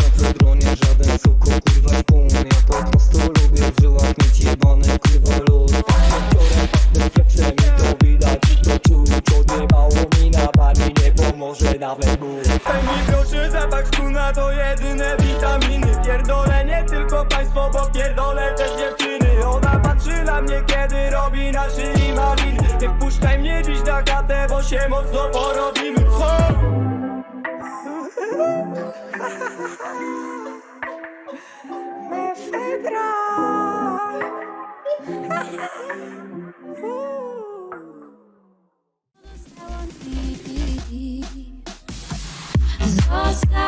Pomocy bronię, żaden suko, kurwa spun Ja po prostu lubię w kurwa luz. Biorę pachny flexem i to widać, to czuć Odjebało mi na bani, nie nawet ból. Fajni proszę zapach to jedyne witaminy. Pierdolę nie tylko państwo, bo pierdolę też dziewczyny. Ona patrzy na mnie kiedy robi na szyi maliny Nie wpuszczaj mnie dziś na chatę, bo się mocno porobimy. Co? Oscar.